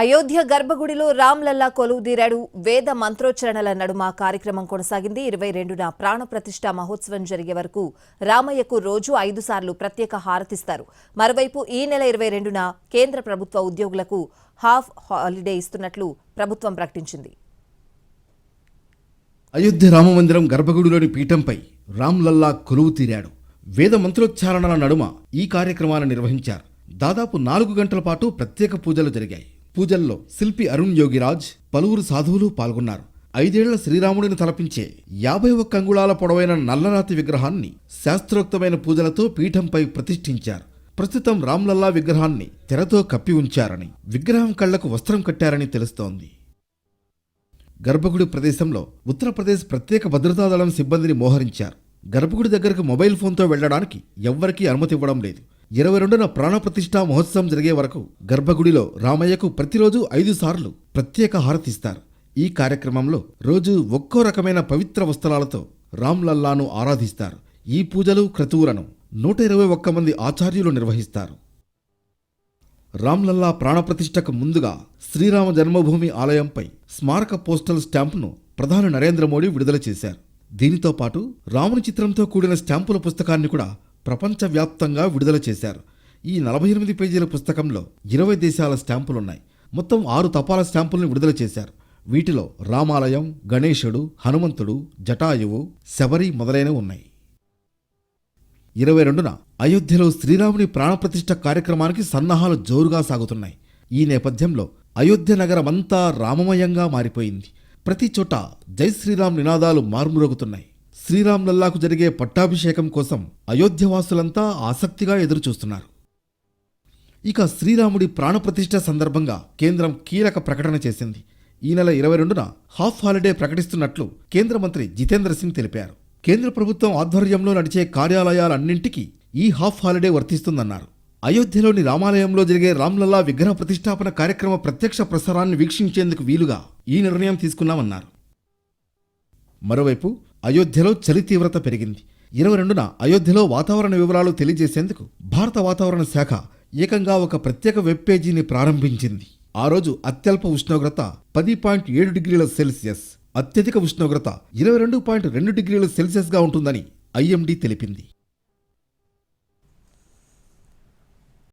అయోధ్య గర్భగుడిలో రామ్లల్లా కొలువుదీరాడు. వేద మంత్రోచ్చరణల నడుమ కార్యక్రమం కొనసాగింది. ఇరవై రెండున ప్రాణప్రతిష్ట మహోత్సవం జరిగే వరకు రామయ్యకు రోజు ఐదు సార్లు ప్రత్యేక హారతిస్తారు. మరోవైపు ఈ నెల ఇరవై రెండున కేంద్ర ప్రభుత్వ ఉద్యోగులకు హాఫ్ హాలిడే ఇస్తున్నట్లు ప్రభుత్వం ప్రకటించింది. అయోధ్య రామమందిరం గర్భగుడిలోని పీఠంపై రామ్లల్లా కొలువు తీరాడు వేద మంత్రోచ్చారణల నడుమ ఈ కార్యక్రమాన్ని నిర్వహించారు. దాదాపు నాలుగు గంటల పాటు ప్రత్యేక పూజలు జరిగాయి. పూజల్లో శిల్పి అరుణ్ యోగిరాజ్ పలువురు సాధువులు పాల్గొన్నారు. ఐదేళ్ళ శ్రీరాముడిని తలపించే యాభై ఒక్క అంగుళాల పొడవైన నల్లరాతి విగ్రహాన్ని శాస్త్రోక్తమైన పూజలతో పీఠంపై ప్రతిష్ఠించారు. ప్రస్తుతం రామ్లల్లా విగ్రహాన్ని తెరతో కప్పి ఉంచారని విగ్రహం కళ్ళకు వస్త్రం కట్టారని తెలుస్తోంది. గర్భగుడి ప్రదేశంలో ఉత్తరప్రదేశ్ ప్రత్యేక భద్రతా దళం సిబ్బందిని మోహరించారు. గర్భగుడి దగ్గరకు మొబైల్ ఫోన్తో వెళ్ళడానికి ఎవ్వరికీ అనుమతి ఇవ్వడం లేదు. ఇరవై రెండున ప్రాణప్రతిష్ఠా మహోత్సవం జరిగే వరకు గర్భగుడిలో రామయ్యకు ప్రతిరోజు ఐదు సార్లు ప్రత్యేక హారతిస్తారు ఈ కార్యక్రమంలో రోజు ఒక్కో రకమైన పవిత్ర వస్త్రాలతో రామ్లల్లాను ఆరాధిస్తారు. ఈ పూజలు క్రతువులను నూట ఇరవై ఒక్క మంది ఆచార్యులు నిర్వహిస్తారు. రామ్లల్లా ప్రాణప్రతిష్ఠకు ముందుగా శ్రీరామ జన్మభూమి ఆలయంపై స్మారక పోస్టల్ స్టాంపును ప్రధాని నరేంద్ర మోడీ విడుదల చేశారు. దీనితో పాటు రాముని చిత్రంతో కూడిన స్టాంపుల పుస్తకాన్ని కూడా ప్రపంచవ్యాప్తంగా విడుదల చేశారు. ఈ నలభై ఎనిమిది పేజీల పుస్తకంలో ఇరవై దేశాల స్టాంపులున్నాయి. మొత్తం ఆరు తపాల స్టాంపుల్ని విడుదల చేశారు. వీటిలో రామాలయం గణేశుడు హనుమంతుడు జటాయువు శబరి మొదలైనవి ఉన్నాయి. ఇరవై రెండున అయోధ్యలో శ్రీరాముని ప్రాణప్రతిష్ఠ కార్యక్రమానికి సన్నాహాలు జోరుగా సాగుతున్నాయి. ఈ నేపథ్యంలో అయోధ్య నగరమంతా రామమయంగా మారిపోయింది. ప్రతి చోట జై శ్రీరామ్ నినాదాలు మార్మురుగుతున్నాయి. శ్రీరామ్లల్లాకు జరిగే పట్టాభిషేకం కోసం అయోధ్యవాసులంతా ఆసక్తిగా ఎదురుచూస్తున్నారు. ఇక శ్రీరాముడి ప్రాణప్రతిష్ఠ సందర్భంగా కేంద్రం కీలక ప్రకటన చేసింది. ఈ నెల ఇరవై రెండున హాఫ్ హాలిడే ప్రకటిస్తున్నట్లు కేంద్ర మంత్రి జితేంద్ర సింగ్ తెలిపారు. కేంద్ర ప్రభుత్వం ఆధ్వర్యంలో నడిచే కార్యాలయాలన్నింటికీ ఈ హాఫ్ హాలిడే వర్తిస్తుందన్నారు. అయోధ్యలోని రామాలయంలో జరిగే రామ్లల్లా విగ్రహ ప్రతిష్టాపన కార్యక్రమ ప్రత్యక్ష ప్రసారాన్ని వీక్షించేందుకు వీలుగా ఈ నిర్ణయం తీసుకున్నామన్నారు. మరోవైపు అయోధ్యలో చలి తీవ్రత పెరిగింది. ఇరవై రెండున అయోధ్యలో వాతావరణ వివరాలు తెలియజేసేందుకు భారత వాతావరణ శాఖ ఏకంగా ఒక ప్రత్యేక వెబ్ పేజీని ప్రారంభించింది. ఆ రోజు అత్యల్ప ఉష్ణోగ్రత పది పాయింట్ ఏడు డిగ్రీల సెల్సియస్ అత్యధిక ఉష్ణోగ్రత ఇరవై రెండు పాయింట్ రెండు డిగ్రీల సెల్సియస్గా ఉంటుందని ఐఎండీ తెలిపింది.